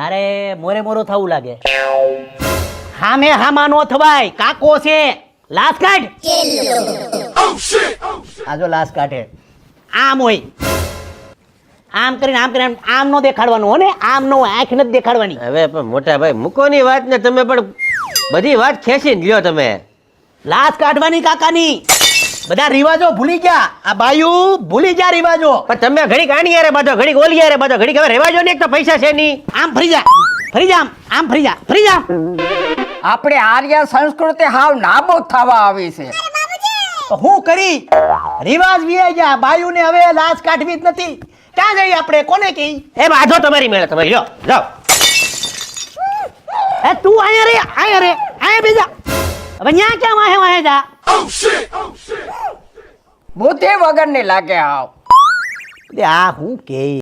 તારે મોરે મોરો થવું લાગે. હામે હામા નો થવાય કાકો છે. લાસ કાઢ આ જો લાશ કાઢે આમ હોય. આમ કરીને આમ કરીને આમ- નો દેખાડવાનું હો ને? આમ નો આંખ નથી દેખાડવાની. હવે પણ મોટા ભાઈ મૂકોની વાત ને તમે પણ બધી વાત ખેંચી લ્યો તમે. લાશ કાઢવાની કાકાની. બધા રિવાજો ભૂલી ગયા. આ બાયુ ભૂલી ગયા રિવાજો. પણ તમે ઘડીક આની યારે બાજો ઘડીક ઓલી યારે બાજો ઘડીક હવે રિવાજો ને એક તો પૈસા છે નહીં. આમ ફરી જા. ફરી જા આમ ફરી જા ફરી જા. આપણે આર્ય સંસ્કૃતિ હાવ નાબૂદ થવા આવી છે. હું કરી? રિવાજ વિયા ગયા. બાયુ ને હવે લાશ કાઢવી જ નથી. ક્યાં જઈએ આપણે? કોને કહી? એ બાજો તમારી મેળે તમે લ્યો જાઓ. એ તું આયા રે આયા રે આયા બેજા હવે ન્યા ક્યાં વાહે વાહે જા? બુદ્ધિ વગરની લાગે આવ. આ હું કે?